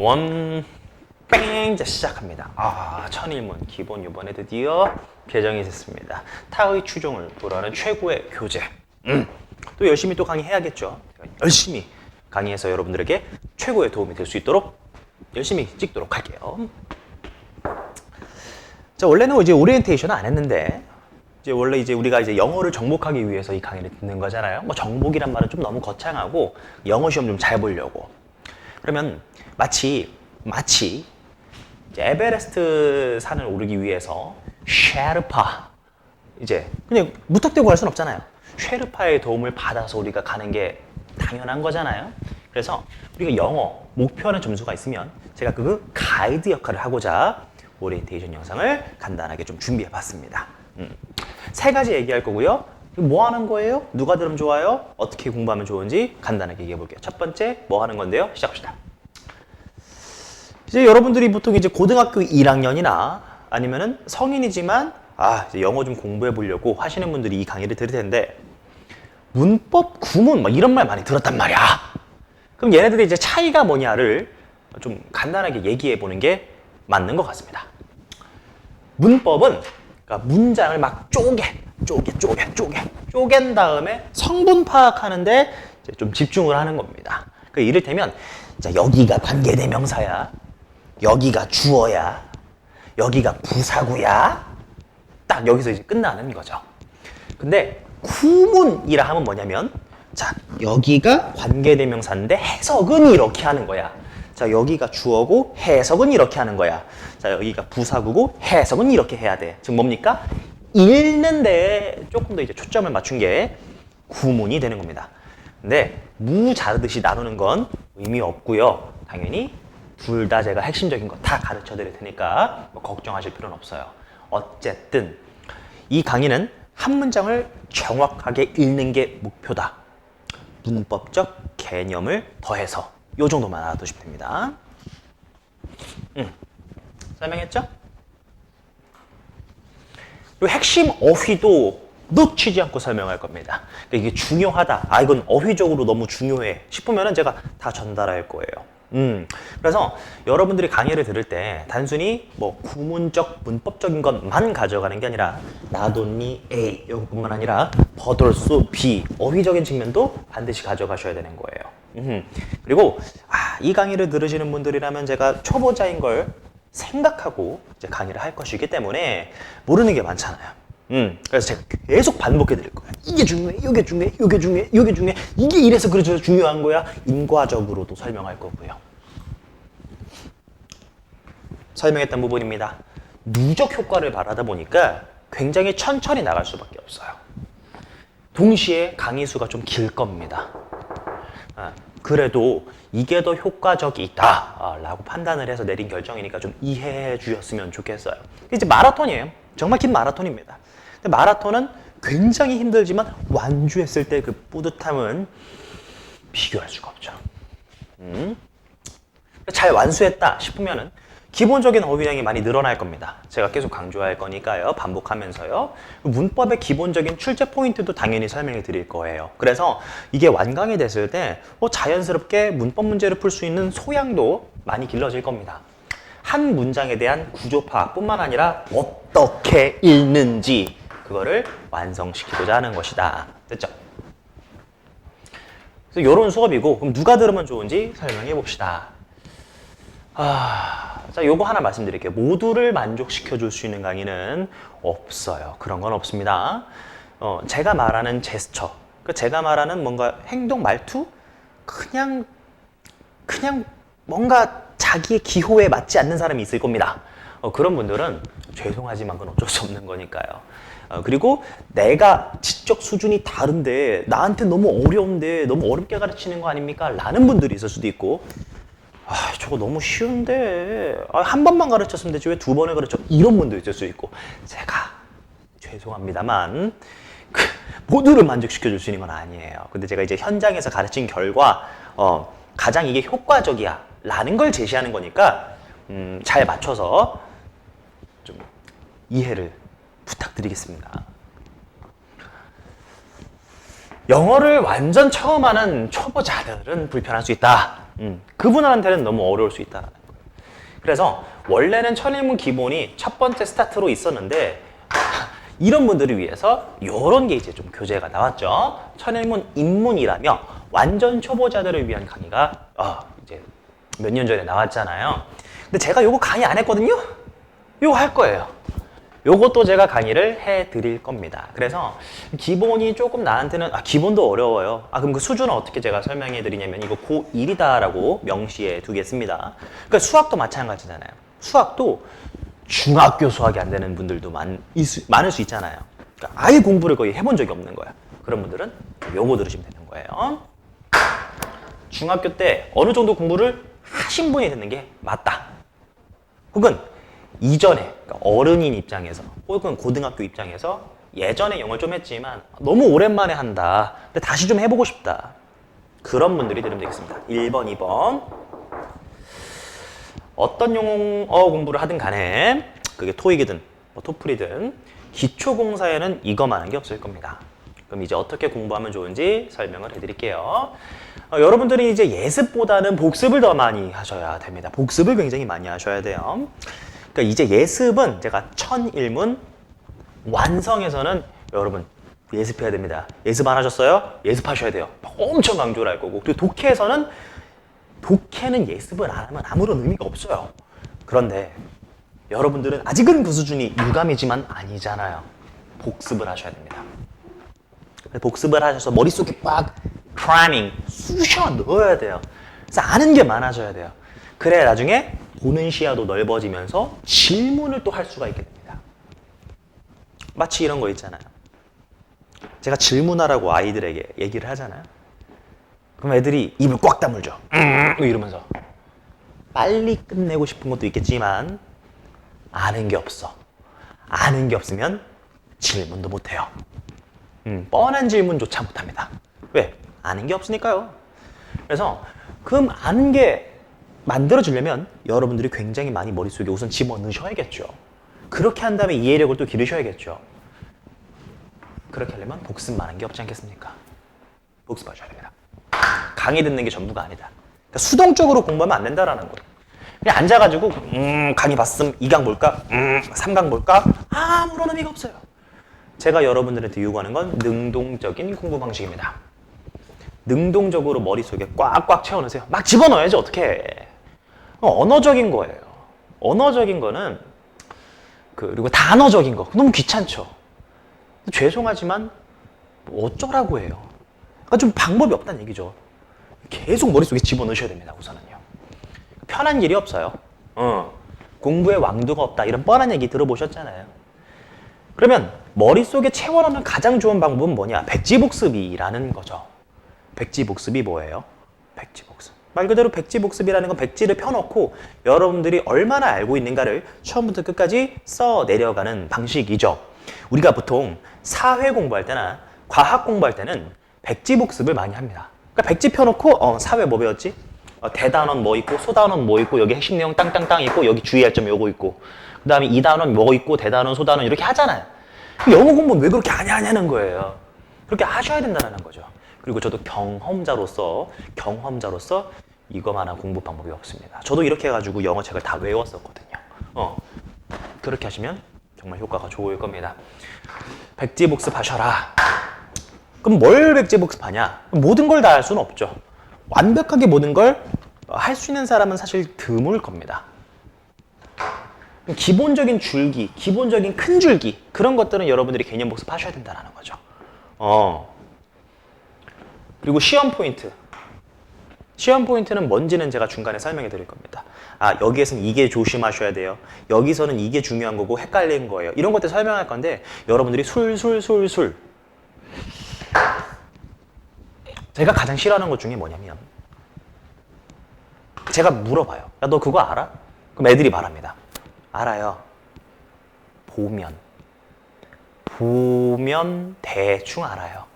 원, 뺑! 이제 시작합니다. 아, 천일문 기본 이번에 드디어 개정이 됐습니다. 타의 추종을 불하는 최고의 교재. 음, 또 열심히 또 강의해야겠죠. 열심히 강의해서 여러분들에게 최고의 도움이 될 수 있도록 열심히 찍도록 할게요. 자, 원래는 이제 오리엔테이션은 안 했는데 이제 원래 이제 우리가 이제 영어를 정복하기 위해서 이 강의를 듣는 거잖아요. 뭐 정복이란 말은 좀 너무 거창하고 영어 시험 좀 잘 보려고. 그러면 마치 마치 에베레스트 산을 오르기 위해서 쉐르파 이제 그냥 무턱대고 갈 수는 없잖아요. 쉐르파의 도움을 받아서 우리가 가는 게 당연한 거잖아요. 그래서 우리가 영어 목표하는 점수가 있으면 제가 그 가이드 역할을 하고자 오리엔테이션 영상을 간단하게 좀 준비해 봤습니다. 음. 세 가지 얘기할 거고요. 뭐 하는 거예요? 누가 들으면 좋아요? 어떻게 공부하면 좋은지 간단하게 얘기해 볼게요. 첫 번째 뭐 하는 건데요? 시작합시다. 이제 여러분들이 보통 이제 고등학교 1학년이나 아니면은 성인이지만 아, 이제 영어 좀 공부해 보려고 하시는 분들이 이 강의를 들을 텐데 문법 구문 막 이런 말 많이 들었단 말이야. 그럼 얘네들이 이제 차이가 뭐냐를 좀 간단하게 얘기해 보는 게 맞는 것 같습니다. 문법은 그러니까 문장을 막 쪼개, 쪼개, 쪼개, 쪼개, 쪼갠 다음에 성분 파악하는데 좀 집중을 하는 겁니다. 그 이를테면 자, 여기가 관계대명사야, 여기가 주어야, 여기가 부사구야, 딱 여기서 이제 끝나는 거죠. 근데 구문이라 하면 뭐냐면 자 여기가 관계대명사인데 해석은 이렇게 하는 거야. 자 여기가 주어고 해석은 이렇게 하는 거야. 자 여기가 부사구고 해석은 이렇게 해야 돼. 즉 뭡니까? 읽는 데 조금 더 이제 초점을 맞춘 게 구문이 되는 겁니다. 근데 무 자르듯이 나누는 건 의미 없고요. 당연히 둘 다 제가 핵심적인 거 다 가르쳐 드릴 테니까 뭐 걱정하실 필요는 없어요. 어쨌든 이 강의는 한 문장을 정확하게 읽는 게 목표다. 문법적 개념을 더해서 요 정도만 알아두시면 됩니다. 음, 설명했죠? 핵심 어휘도 놓치지 않고 설명할 겁니다. 그러니까 이게 중요하다. 아, 이건 어휘적으로 너무 중요해. 싶으면 제가 다 전달할 거예요. 음, 그래서 여러분들이 강의를 들을 때 단순히 뭐 구문적, 문법적인 것만 가져가는 게 아니라 나돈니 A 이것뿐만 아니라 버돌수 B 어휘적인 측면도 반드시 가져가셔야 되는 거예요. 음, 그리고 아, 이 강의를 들으시는 분들이라면 제가 초보자인 걸 생각하고 이제 강의를 할 것이기 때문에 모르는 게 많잖아요. 음, 그래서 제가 계속 반복해 드릴 거예요. 이게 중요해, 이게 중요해, 이게 중요해, 이게 중요해. 이게 이래서 그래서 중요한 거야. 인과적으로도 설명할 거고요. 설명했던 부분입니다. 누적 효과를 바라다 보니까 굉장히 천천히 나갈 수밖에 없어요. 동시에 강의 수가 좀 길 겁니다. 아, 그래도 이게 더 효과적이다라고 판단을 해서 내린 결정이니까 좀 이해해 주셨으면 좋겠어요. 이제 마라톤이에요. 정말 긴 마라톤입니다. 근데 마라톤은 굉장히 힘들지만 완주했을 때 그 뿌듯함은 비교할 수가 없죠. 음. 잘 완수했다 싶으면은 기본적인 어휘량이 많이 늘어날 겁니다. 제가 계속 강조할 거니까요. 반복하면서요. 문법의 기본적인 출제 포인트도 당연히 설명해 드릴 거예요. 그래서 이게 완강이 됐을 때 어, 자연스럽게 문법 문제를 풀 수 있는 소양도 많이 길러질 겁니다. 한 문장에 대한 구조 파악뿐만 아니라 어떻게 읽는지 그거를 완성시키고자 하는 것이다. 됐죠? 그래서 이런 수업이고 그럼 누가 들으면 좋은지 설명해 봅시다. 아, 자, 요거 하나 말씀드릴게요. 모두를 만족시켜 줄 수 있는 강의는 없어요. 그런 건 없습니다. 어, 제가 말하는 제스처, 그 제가 말하는 뭔가 행동 말투, 그냥 그냥 뭔가 자기의 기호에 맞지 않는 사람이 있을 겁니다. 어, 그런 분들은 죄송하지만 그건 어쩔 수 없는 거니까요. 어, 그리고 내가 지적 수준이 다른데 나한테 너무 어려운데 너무 어렵게 가르치는 거 아닙니까? 라는 분들이 있을 수도 있고 아, 저거 너무 쉬운데 아, 한 번만 가르쳤으면 되지 왜 두 번을 가르쳐? 이런 분도 있을 수 있고 제가 죄송합니다만 그 모두를 만족시켜 줄 수 있는 건 아니에요. 근데 제가 이제 현장에서 가르친 결과 어, 가장 이게 효과적이야 라는 걸 제시하는 거니까 음, 잘 맞춰서 좀 이해를 부탁드리겠습니다. 영어를 완전 처음 하는 초보자들은 불편할 수 있다. 음, 그분한테는 너무 어려울 수 거예요. 그래서 원래는 천일문 기본이 첫 번째 스타트로 있었는데 이런 분들을 위해서 이런 게 이제 좀 교재가 나왔죠. 천일문 입문이라며 완전 초보자들을 위한 강의가 어, 이제 몇 년 전에 나왔잖아요. 근데 제가 요거 강의 안 했거든요. 요거 할 거예요. 요것도 제가 강의를 해 드릴 겁니다. 그래서 기본이 조금 나한테는 아 기본도 어려워요. 아 그럼 그 수준은 어떻게 제가 설명해 드리냐면 이거 고1이다라고 명시해 두겠습니다. 그러니까 수학도 마찬가지잖아요. 수학도 중학교 수학이 안 되는 분들도 많, 있, 많을 수 있잖아요. 그러니까 아예 공부를 거의 해본 적이 없는 거야. 그런 분들은 요거 들으시면 되는 거예요. 중학교 때 어느 정도 공부를 하신 분이 듣는 게 맞다. 혹은 이전에 그러니까 어른인 입장에서 혹은 고등학교 입장에서 예전에 영어를 좀 했지만 너무 오랜만에 한다. 근데 다시 좀 해보고 싶다. 그런 분들이 들으면 되겠습니다. 1번, 2번. 어떤 용어 공부를 하든 간에 그게 토익이든 뭐 토플이든 기초공사에는 이거만 한 게 없을 겁니다. 그럼 이제 어떻게 공부하면 좋은지 설명을 해드릴게요. 어, 여러분들이 이제 예습보다는 복습을 더 많이 하셔야 됩니다. 복습을 굉장히 많이 하셔야 돼요. 그러니까 이제 예습은 제가 천일문 완성에서는 여러분 예습해야 됩니다. 예습 안 하셨어요? 예습하셔야 돼요. 엄청 강조를 할 거고 그리고 독해에서는 독해는 예습을 안 하면 아무런 의미가 없어요. 그런데 여러분들은 아직은 그 수준이 유감이지만 아니잖아요. 복습을 하셔야 됩니다. 복습을 하셔서 머릿속에 꽉 cramming 쑤셔 넣어야 돼요. 그래서 아는 게 많아져야 돼요. 그래야 나중에 보는 시야도 넓어지면서 질문을 또 할 수가 있게 됩니다. 마치 이런 거 있잖아요. 제가 질문하라고 아이들에게 얘기를 하잖아요. 그럼 애들이 입을 꽉 다물죠. 음, 이러면서 빨리 끝내고 싶은 것도 있겠지만 아는 게 없어. 아는 게 없으면 질문도 못 해요. 음, 뻔한 질문조차 못 합니다. 왜? 아는 게 없으니까요. 그래서 그럼 아는 게 만들어지려면 여러분들이 굉장히 많이 머릿속에 우선 집어넣으셔야겠죠. 그렇게 한 다음에 이해력을 또 기르셔야겠죠. 그렇게 하려면 복습만 한 게 없지 않겠습니까? 복습하셔야 됩니다. 강의 듣는 게 전부가 아니다. 그러니까 수동적으로 공부하면 안 된다라는 거예요. 그냥 앉아가지고 음, 강의 봤음, 2강 볼까? 음, 3강 볼까? 아무런 의미가 없어요. 제가 여러분들한테 요구하는 건 능동적인 공부 방식입니다. 능동적으로 머릿속에 꽉꽉 채워넣으세요. 막 집어넣어야지 어떻게 언어적인 거예요. 언어적인 거는 그, 그리고 단어적인 거 너무 귀찮죠. 죄송하지만 뭐 어쩌라고 해요. 그러니까 좀 방법이 없다는 얘기죠. 계속 머릿속에 집어넣으셔야 됩니다. 우선은요. 편한 일이 없어요. 어. 공부에 왕도가 없다 이런 뻔한 얘기 들어보셨잖아요. 그러면 머릿속에 채워넣는 가장 좋은 방법은 뭐냐? 백지복습이라는 거죠. 백지복습이 뭐예요? 백지복습. 말 그대로 백지 복습이라는 건 백지를 펴놓고 여러분들이 얼마나 알고 있는가를 처음부터 끝까지 써 내려가는 방식이죠. 우리가 보통 사회 공부할 때나 과학 공부할 때는 백지 복습을 많이 합니다. 그러니까 백지 펴놓고 어, 사회 뭐 배웠지? 어, 대단원 뭐 있고 소단원 뭐 있고 여기 핵심 내용 땅땅땅 있고 여기 주의할 점 요거 있고 그 다음에 이단원 뭐 있고 대단원 소단원 이렇게 하잖아요. 영어 공부는 왜 그렇게 안 하냐는 거예요. 그렇게 하셔야 된다는 거죠. 그리고 저도 경험자로서 경험자로서 이거만한 공부 방법이 없습니다. 저도 이렇게 해가지고 영어 책을 다 외웠었거든요. 어 그렇게 하시면 정말 효과가 좋을 겁니다. 백지 복습 하셔라. 그럼 뭘 백지 복습하냐? 모든 걸 다 할 수는 없죠. 완벽하게 모든 걸 할 수 있는 사람은 사실 드물 겁니다. 기본적인 줄기, 기본적인 큰 줄기 그런 것들은 여러분들이 개념 복습하셔야 된다는 거죠. 어. 그리고 시험 포인트. 시험 포인트는 뭔지는 제가 중간에 설명해 드릴 겁니다. 아, 여기에서는 이게 조심하셔야 돼요. 여기서는 이게 중요한 거고 헷갈린 거예요. 이런 것들 설명할 건데 여러분들이 술술술술 제가 가장 싫어하는 것 중에 뭐냐면 제가 물어봐요. 야, 너 그거 알아? 그럼 애들이 말합니다. 알아요. 보면. 보면 대충 알아요.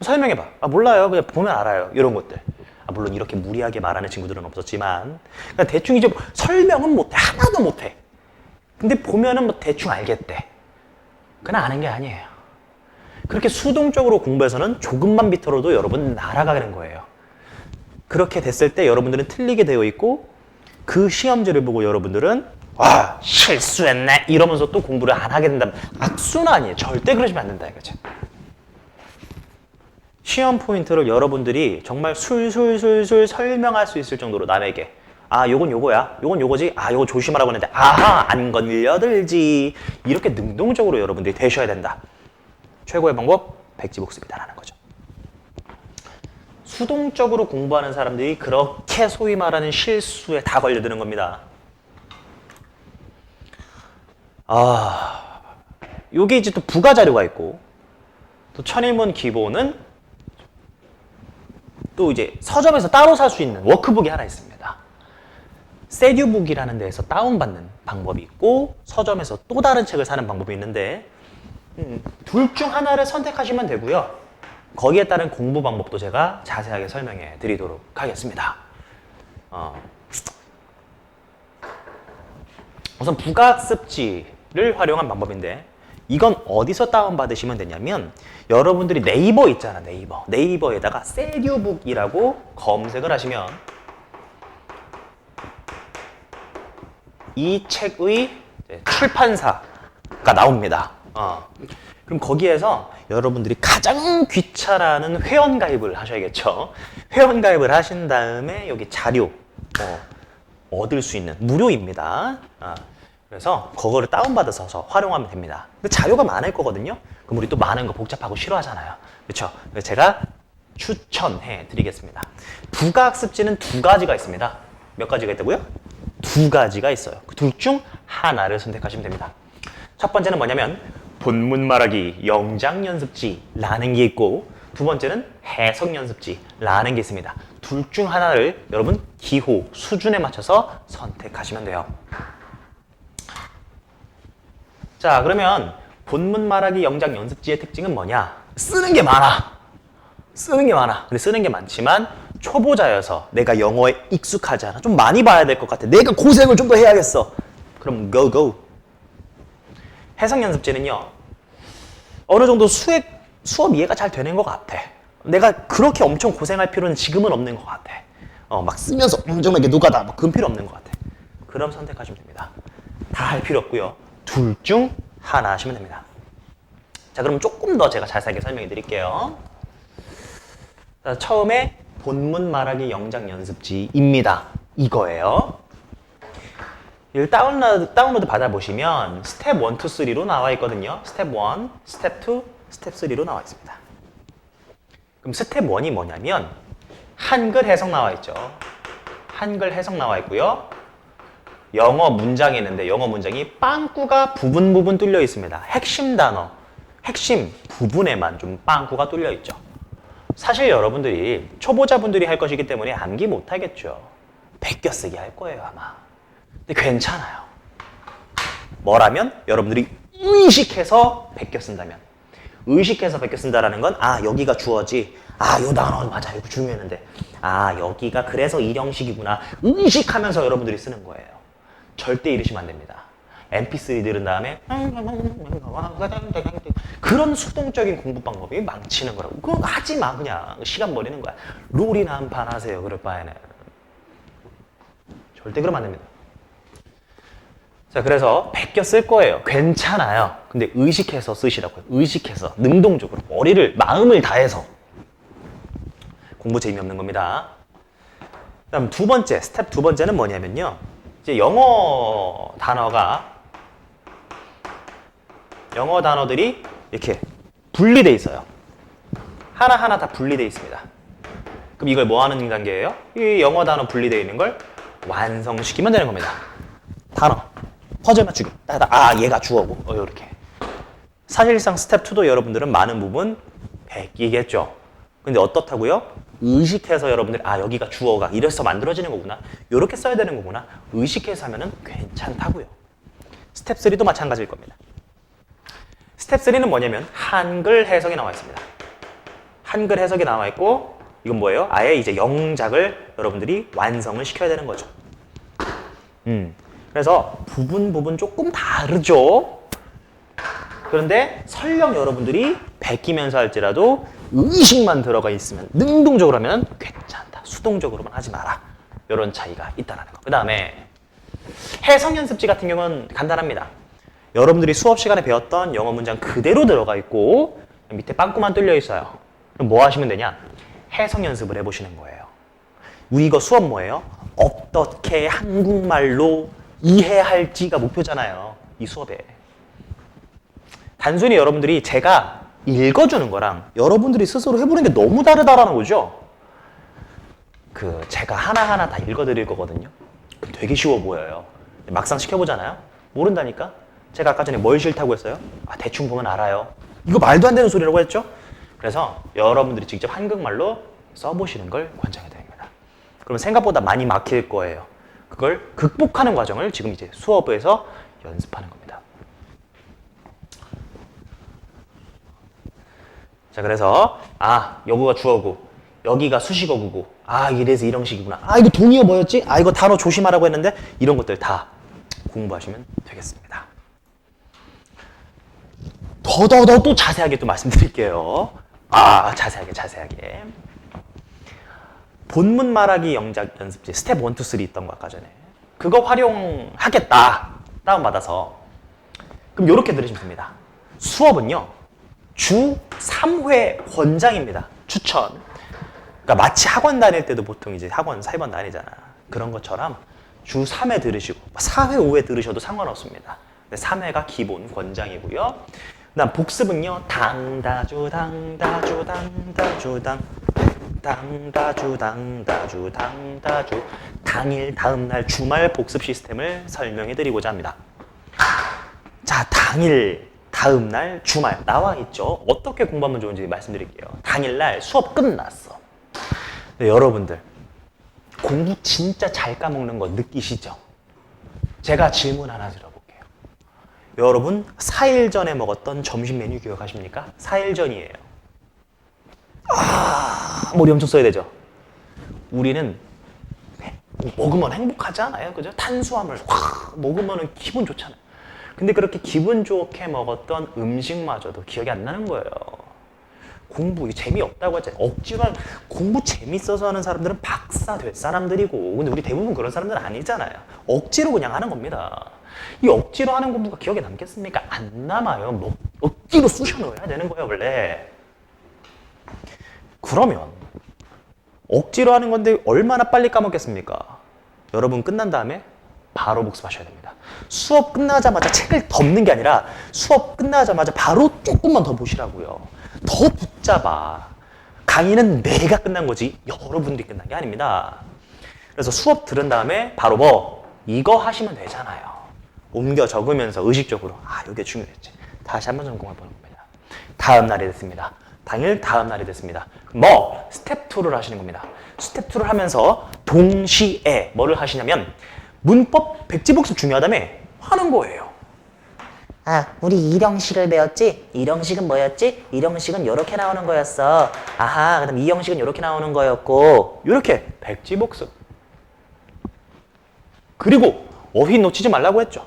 설명해봐. 아, 몰라요. 그냥 보면 알아요. 이런 것들. 아, 물론 이렇게 무리하게 말하는 친구들은 없었지만, 그냥 대충 이제 설명은 못해. 하나도 못해. 근데 보면은 뭐 대충 알겠대. 그건 아는 게 아니에요. 그렇게 수동적으로 공부해서는 조금만 비틀어도 여러분 날아가는 거예요. 그렇게 됐을 때 여러분들은 틀리게 되어 있고 그 시험지를 보고 여러분들은 와 실수했네 이러면서 또 공부를 안 하게 된다면 악순 아니에요. 절대 그러시면 안 된다 이거죠. 시험 포인트를 여러분들이 정말 술술술술 설명할 수 있을 정도로 남에게 아 요건 요거야 요건 요거지 아 요거 조심하라고 했는데 아하 안 건려들지. 이렇게 능동적으로 여러분들이 되셔야 된다. 최고의 방법 백지복습이다라는 거죠. 수동적으로 공부하는 사람들이 그렇게 소위 말하는 실수에 다 걸려드는 겁니다. 아 요게 이제 또 부가 자료가 있고 또 천일문 기본은 또 이제 서점에서 따로 살 수 있는 워크북이 하나 있습니다. 세듀북이라는 데에서 다운받는 방법이 있고 서점에서 또 다른 책을 사는 방법이 있는데 음, 둘중 하나를 선택하시면 되고요. 거기에 따른 공부 방법도 제가 자세하게 설명해 드리도록 하겠습니다. 어, 우선 부가습지를 활용한 방법인데 이건 어디서 다운받으시면 되냐면 여러분들이 네이버 있잖아 네이버. 네이버에다가 세듀북이라고 검색을 하시면 이 책의 출판사가 나옵니다. 어. 그럼 거기에서 여러분들이 가장 귀찮아하는 회원가입을 하셔야겠죠. 회원가입을 하신 다음에 여기 자료 어, 얻을 수 있는 무료입니다. 아, 그래서 그거를 다운받아서 활용하면 됩니다. 근데 자료가 많을 거거든요. 그럼 우리 또 많은 거 복잡하고 싫어하잖아요. 그렇죠? 그래서 제가 추천해 드리겠습니다. 부가학습지는 두 가지가 있습니다. 몇 가지가 있다고요? 두 가지가 있어요. 그 둘 중 하나를 선택하시면 됩니다. 첫 번째는 뭐냐면 본문 말하기 영장 연습지라는 게 있고 두 번째는 해석 연습지라는 게 있습니다. 둘 중 하나를 여러분 기호 수준에 맞춰서 선택하시면 돼요. 자, 그러면 본문 말하기 영장 연습지의 특징은 뭐냐? 쓰는 게 많아. 쓰는 게 많아. 근데 쓰는 게 많지만 초보자여서 내가 영어에 익숙하지 않아. 좀 많이 봐야 될 것 같아. 내가 고생을 좀 더 해야겠어. 그럼 go go. 해석 연습지는요. 어느 정도 수액 수업 이해가 잘 되는 것 같아. 내가 그렇게 엄청 고생할 필요는 지금은 없는 것 같아. 어, 막 쓰면서 엄청나게 누가다. 뭐 그런 필요 없는 것 같아. 그럼 선택하시면 됩니다. 다 할 필요 없고요. 둘 중 하나 하시면 됩니다. 자, 그럼 조금 더 제가 자세하게 설명해 드릴게요. 자, 처음에 본문 말하기 영장 연습지입니다. 이거예요. 이걸 다운로드, 다운로드 받아보시면 스텝 1, 2, 3로 나와 있거든요. 스텝 1, 스텝 2, 스텝 3로 나와 있습니다. 그럼 스텝 1이 뭐냐면 한글 해석 나와 있죠. 한글 해석 나와 있고요. 영어 문장이 있는데 영어 문장이 빵꾸가 부분 부분 뚫려 있습니다. 핵심 단어, 핵심 부분에만 좀 빵꾸가 뚫려 있죠. 사실 여러분들이 초보자분들이 할 것이기 때문에 암기 못 하겠죠. 베껴 쓰기 할 거예요, 아마. 근데 괜찮아요. 뭐라면 여러분들이 의식해서 베껴 쓴다면 의식해서 베껴 쓴다라는 건 아, 여기가 주어지. 아, 요 단어 맞아. 이거 중요했는데. 아, 여기가 그래서 일형식이구나. 의식하면서 여러분들이 쓰는 거예요. 절대 이러시면 안 됩니다. MP3 들은 다음에 그런 수동적인 공부 방법이 망치는 거라고. 그거 하지 마 그냥 시간 버리는 거야. 롤이나 한 판 하세요. 그럴 바에는 절대 그러면 안 됩니다. 자 그래서 베껴 쓸 거예요. 괜찮아요. 근데 의식해서 쓰시라고요. 의식해서 능동적으로 머리를 마음을 다해서 공부 재미없는 겁니다. 그다음 두 번째 스텝 두 번째는 뭐냐면요. 이제 영어 단어가 영어 단어들이 이렇게 분리돼 있어요. 하나하나 다 분리돼 있습니다. 그럼 이걸 뭐 하는 단계예요? 이 영어 단어 분리되어 있는 걸 완성시키면 되는 겁니다. 단어, 퍼즐 맞추기. 아, 얘가 주어고. 어, 이렇게. 사실상 스텝 2도 여러분들은 많은 부분 베끼겠죠. 근데 어떻다고요? 의식해서 여러분들이 아 여기가 주어가 이래서 만들어지는 거구나. 이렇게 써야 되는 거구나. 의식해서 하면은 괜찮다고요. 스텝 3도 마찬가지일 겁니다. 스텝 3는 뭐냐면 한글 해석이 나와 있습니다. 한글 해석이 나와 있고 이건 뭐예요? 아예 이제 영작을 여러분들이 완성을 시켜야 되는 거죠. 음. 그래서 부분 부분 조금 다르죠? 그런데 설령 여러분들이 베끼면서 할지라도 의식만 들어가 있으면 능동적으로 하면 괜찮다. 수동 수동적으로만 하지 마라. 이런 차이가 있다는 거. 그 다음에 해석 연습지 같은 경우는 간단합니다. 여러분들이 수업 시간에 배웠던 영어 문장 그대로 들어가 있고 밑에 빵꾸만 뚫려 있어요. 그럼 뭐 하시면 되냐? 해석 연습을 해보시는 거예요. 우리 이거 수업 뭐예요? 어떻게 한국말로 이해할지가 목표잖아요. 이 수업에. 단순히 여러분들이 제가 읽어주는 거랑 여러분들이 스스로 해보는 게 너무 다르다라는 거죠. 그 제가 하나하나 다 읽어드릴 거거든요. 그럼 되게 쉬워 보여요. 막상 시켜보잖아요. 모른다니까. 제가 아까 전에 뭘 싫다고 했어요? 아, 대충 보면 알아요. 이거 말도 안 되는 소리라고 했죠? 그래서 여러분들이 직접 한국말로 써보시는 걸 권장해 드립니다. 그러면 생각보다 많이 막힐 거예요. 그걸 극복하는 과정을 지금 이제 수업에서 연습하는 겁니다. 자, 그래서 아, 여기가 주어고 여기가 수식어구고 아, 이래서 이런 식이구나. 아, 이거 동의어 뭐였지? 아, 이거 단어 조심하라고 했는데 이런 것들 다 공부하시면 되겠습니다. 더더더 또 자세하게 또 말씀드릴게요. 아, 자세하게 자세하게. 본문 말하기 영작 연습지 스텝 1, 2, 3 있던 거 아까 전에. 그거 활용하겠다. 다운받아서. 그럼 이렇게 들으시면 됩니다. 수업은요. 주 3회 권장입니다. 추천. 그러니까 마치 학원 다닐 때도 보통 이제 학원 4번 다니잖아. 그런 것처럼 주 3회 들으시고 4회, 5회 들으셔도 상관없습니다. 근데 3회가 기본 권장이고요. 그다음 복습은요. 당다주 당다주 당다주 당 당다주 당다주 당다주 당일 다음 날 주말 복습 시스템을 설명해 드리고자 합니다. 자, 당일 다음 날 주말 나와 있죠. 어떻게 공부하면 좋은지 말씀드릴게요. 당일날 수업 끝났어. 네, 여러분들 공부 진짜 잘 까먹는 거 느끼시죠? 제가 질문 하나 드려볼게요. 여러분 4일 전에 먹었던 점심 메뉴 기억하십니까? 4일 전이에요. 아, 머리 엄청 써야 되죠? 우리는 먹으면 행복하지 않아요? 그죠? 탄수화물 확 먹으면 기분 좋잖아요. 근데 그렇게 기분 좋게 먹었던 음식마저도 기억이 안 나는 거예요. 공부 재미없다고 하잖아요. 억지로 공부 재밌어서 하는 사람들은 박사 될 사람들이고 근데 우리 대부분 그런 사람들은 아니잖아요. 억지로 그냥 하는 겁니다. 이 억지로 하는 공부가 기억에 남겠습니까? 안 남아요. 뭐 억지로 쑤셔 넣어야 되는 거예요, 원래. 그러면 억지로 하는 건데 얼마나 빨리 까먹겠습니까? 여러분 끝난 다음에 바로 복습하셔야 됩니다. 수업 끝나자마자 책을 덮는 게 아니라 수업 끝나자마자 바로 조금만 더 보시라고요. 더 붙잡아. 강의는 내가 끝난 거지 여러분들이 끝난 게 아닙니다. 그래서 수업 들은 다음에 바로 뭐 이거 하시면 되잖아요. 옮겨 적으면서 의식적으로 아 이게 중요했지. 다시 한번 점검해 보는 겁니다. 다음 날이 됐습니다. 당일 다음 날이 됐습니다. 뭐 스텝 2를 하시는 겁니다. 스텝 2를 하면서 동시에 뭐를 하시냐면 문법 백지복습 중요하다며 하는 거예요. 아, 우리 일형식을 배웠지? 일형식은 뭐였지? 일형식은 이렇게 나오는 거였어. 아하, 그다음 이형식은 이렇게 나오는 거였고. 이렇게 백지복습. 그리고 어휘 놓치지 말라고 했죠.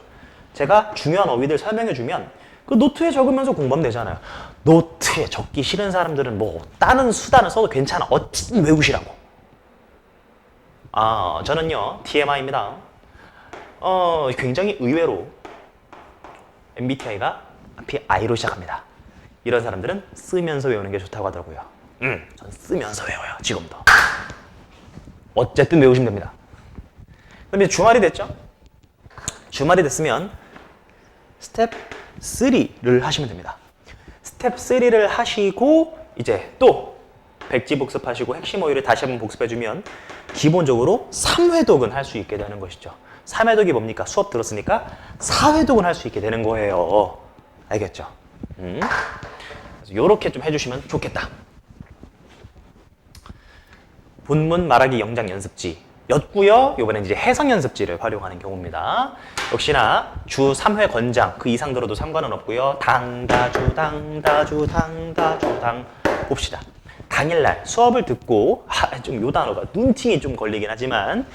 제가 중요한 어휘들 설명해 주면 그 노트에 적으면서 공부하면 되잖아요. 노트에 적기 싫은 사람들은 뭐 다른 수단을 써도 괜찮아. 어쨌든 외우시라고. 아, 저는요. TMI입니다. 어, 굉장히 의외로 MBTI가 앞이 I로 시작합니다. 이런 사람들은 쓰면서 외우는 게 좋다고 하더라고요. 음, 전 쓰면서 외워요. 지금도. 어쨌든 외우시면 됩니다. 그럼 이제 주말이 됐죠? 주말이 됐으면 스텝 3를 하시면 됩니다. 스텝 3를 하시고 이제 또 백지 복습하시고 핵심 어휘를 다시 한번 복습해주면 기본적으로 3회독은 할 수 있게 되는 것이죠. 3회독이 뭡니까? 수업 들었으니까 4회독은 할 수 있게 되는 거예요. 알겠죠? 음. 이렇게 좀 해주시면 좋겠다. 본문 말하기 영장 연습지 였고요. 이번엔 이제 해석 연습지를 활용하는 경우입니다. 역시나 주 3회 권장 그 이상 들어도 상관은 없고요. 당다주 당다주 당다주 당 봅시다. 당일날 수업을 듣고 아, 좀요 단어가 눈팅이 좀 걸리긴 하지만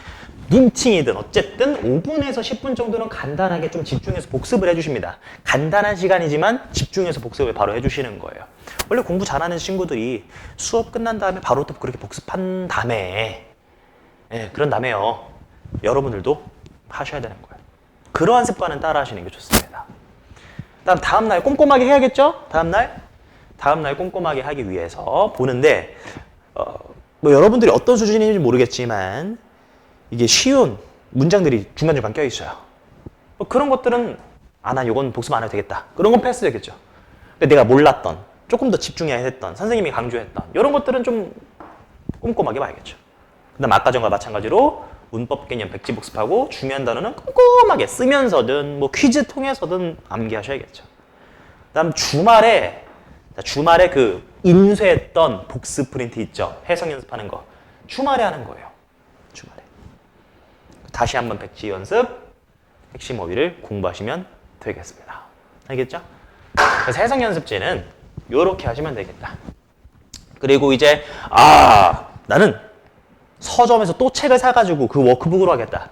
눈팅이든 어쨌든 5분에서 10분 정도는 간단하게 좀 집중해서 복습을 해주십니다. 간단한 시간이지만 집중해서 복습을 바로 해주시는 거예요. 원래 공부 잘하는 친구들이 수업 끝난 다음에 바로 또 그렇게 복습한 다음에 예, 그런 다음에요. 여러분들도 하셔야 되는 거예요. 그러한 습관은 따라 하시는 게 좋습니다. 다음 다음날 꼼꼼하게 해야겠죠? 다음날? 다음날 꼼꼼하게 하기 위해서 보는데 어, 뭐 여러분들이 어떤 수준인지 모르겠지만 이게 쉬운 문장들이 중간중간 껴 있어요. 뭐 그런 것들은 아, 난 이건 복습 안 해도 되겠다. 그런 건 패스 되겠죠. 근데 내가 몰랐던, 조금 더 집중해야 했던, 선생님이 강조했던 이런 것들은 좀 꼼꼼하게 봐야겠죠. 그다음 아까 전과 마찬가지로 문법 개념 백지 복습하고 중요한 단어는 꼼꼼하게 쓰면서든 뭐 퀴즈 통해서든 암기하셔야겠죠. 그다음 주말에 주말에 그 인쇄했던 복습 프린트 있죠. 해석 연습하는 거 주말에 하는 거예요. 다시 한번 백지 연습 핵심 어휘를 공부하시면 되겠습니다. 알겠죠? 그래서 해석 연습지는 이렇게 하시면 되겠다. 그리고 이제 아 나는 서점에서 또 책을 사가지고 그 워크북으로 하겠다.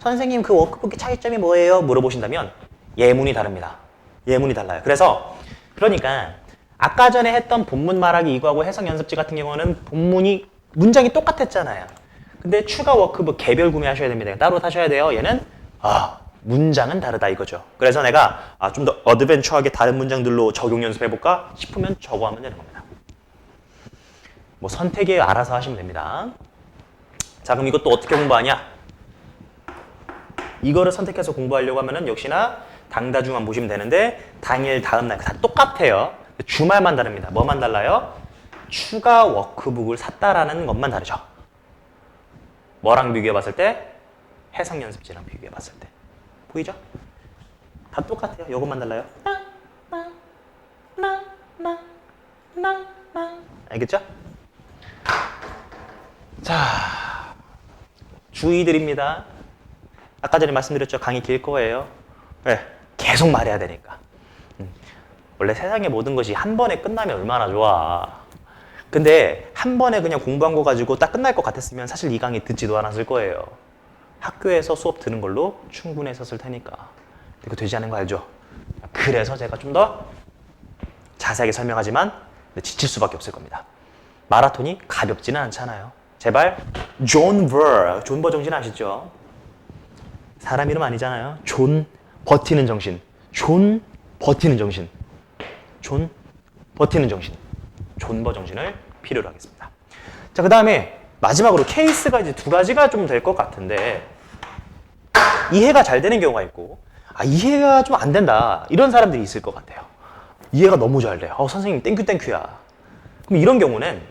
선생님 그 워크북의 차이점이 뭐예요? 물어보신다면 예문이 다릅니다. 예문이 달라요. 그래서 그러니까 아까 전에 했던 본문 말하기 이거하고 해석 연습지 같은 경우는 본문이 문장이 똑같았잖아요. 근데 추가 워크북 개별 구매하셔야 됩니다. 따로 사셔야 돼요. 얘는 아 문장은 다르다 이거죠. 그래서 내가 아, 좀 더 어드벤처하게 다른 문장들로 적용 연습해볼까 싶으면 저거 하면 되는 겁니다. 뭐 선택에 알아서 하시면 됩니다. 자 그럼 이것도 어떻게 공부하냐? 이거를 선택해서 공부하려고 하면은 역시나 당다주만 보시면 되는데 당일 다음날 다 똑같아요. 주말만 다릅니다. 뭐만 달라요? 추가 워크북을 샀다라는 것만 다르죠. 뭐랑 비교해 봤을 때? 해석 연습지랑 비교해 봤을 때. 보이죠? 다 똑같아요. 요것만 달라요. 알겠죠? 자, 주의드립니다. 아까 전에 말씀드렸죠. 강의 길 거예요. 네, 계속 말해야 되니까. 음, 원래 세상의 모든 것이 한 번에 끝나면 얼마나 좋아. 근데 한 번에 그냥 공부한 거 가지고 딱 끝날 것 같았으면 사실 이 강의 듣지도 않았을 거예요. 학교에서 수업 듣는 걸로 충분했었을 테니까. 이거 되지 않은 거 알죠? 그래서 제가 좀 더 자세하게 설명하지만 지칠 수밖에 없을 겁니다. 마라톤이 가볍지는 않잖아요. 제발 존 버, 존버 정신 아시죠? 사람 이름 아니잖아요. 존 버티는 정신. 존 버티는 정신. 존 버티는 정신. 존버 정신을 필요로 하겠습니다. 자, 그 다음에 마지막으로 케이스가 이제 두 가지가 좀 될 것 같은데 이해가 잘 되는 경우가 있고 아, 이해가 좀 안 된다. 이런 사람들이 있을 것 같아요. 이해가 너무 잘 돼. 어, 선생님 땡큐 땡큐야. 그럼 이런 경우는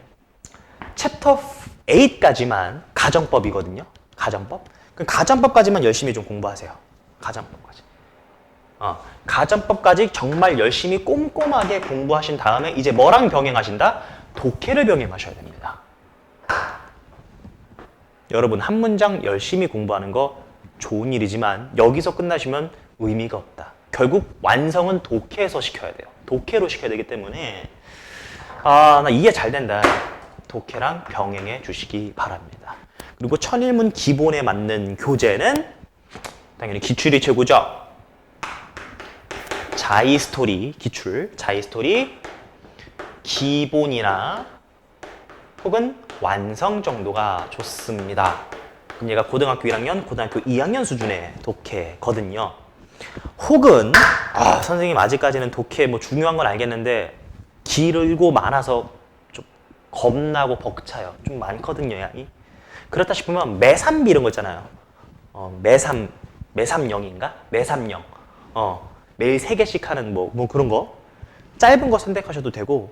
챕터 8까지만 가정법이거든요. 가정법. 그 가정법까지만 열심히 좀 공부하세요. 가정법까지. 어, 가정법까지 정말 열심히 꼼꼼하게 공부하신 다음에 이제 뭐랑 병행하신다? 독해를 병행하셔야 됩니다. 여러분 한 문장 열심히 공부하는 거 좋은 일이지만 여기서 끝나시면 의미가 없다. 결국 완성은 독해에서 시켜야 돼요. 독해로 시켜야 되기 때문에 아, 나 이해 잘 된다. 독해랑 병행해 주시기 바랍니다. 그리고 천일문 기본에 맞는 교재는 당연히 기출이 최고죠. 자이 스토리 기출, 자이 스토리 기본이나 혹은 완성 정도가 좋습니다. 그럼 얘가 고등학교 1학년, 고등학교 2학년 수준의 독해거든요. 혹은 아, 선생님 아직까지는 독해 뭐 중요한 건 알겠는데 길고 많아서 좀 겁나고 벅차요. 좀 많거든요, 양이. 그렇다 싶으면 매삼비 이런 거 있잖아요. 어, 매삼 매삼영인가? 매삼영. 어, 매일 세 개씩 하는 뭐, 뭐 그런 거. 짧은 거 선택하셔도 되고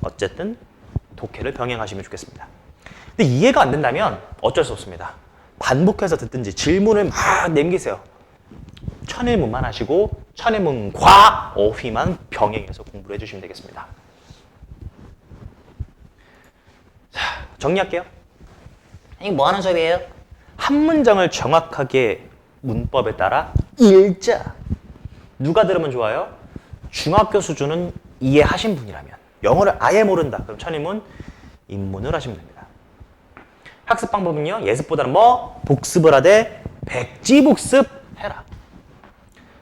어쨌든 독해를 병행하시면 좋겠습니다. 근데 이해가 안 된다면 어쩔 수 없습니다. 반복해서 듣든지 질문을 막 남기세요. 천일문만 하시고 천일문과 어휘만 병행해서 공부를 해주시면 되겠습니다. 자, 정리할게요. 이거 뭐 하는 수업이에요? 한 문장을 정확하게 문법에 따라 읽자. 누가 들으면 좋아요? 중학교 수준은 이해하신 분이라면 영어를 아예 모른다. 그럼 천임은 입문을 하시면 됩니다. 학습 방법은요. 예습보다는 뭐 복습을 하되 백지 복습 해라.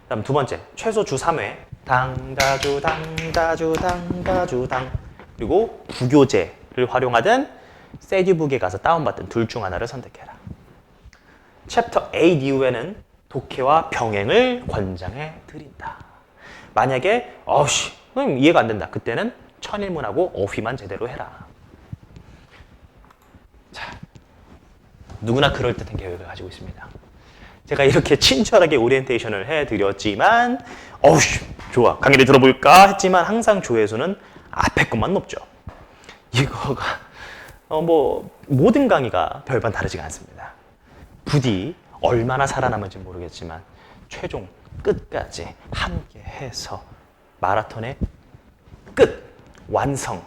그다음 두 번째 최소 주 3회 당다주 당다주 당다주 당 그리고 부교재를 활용하든 세듀북에 가서 다운받든 둘 중 하나를 선택해라. 챕터 8 이후에는 독해와 병행을 권장해 드린다. 만약에 어우씨 선생님 이해가 안 된다. 그때는 천일문하고 어휘만 제대로 해라. 자, 누구나 그럴듯한 계획을 가지고 있습니다. 제가 이렇게 친절하게 오리엔테이션을 해드렸지만 어우씨 좋아 강의를 들어볼까 했지만 항상 조회수는 앞에 것만 높죠. 이거가 어, 뭐 모든 강의가 별반 다르지가 않습니다. 부디 얼마나 살아남을지 모르겠지만 최종 끝까지 함께 해서 마라톤의 끝 완성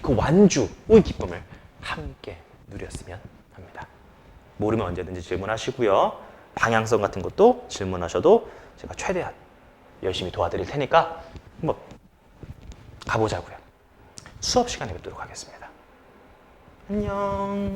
그 완주의 기쁨을 함께 누렸으면 합니다. 모르면 언제든지 질문하시고요. 방향성 같은 것도 질문하셔도 제가 최대한 열심히 도와드릴 테니까 한번 가보자고요. 수업 시간에 뵙도록 하겠습니다. 안녕.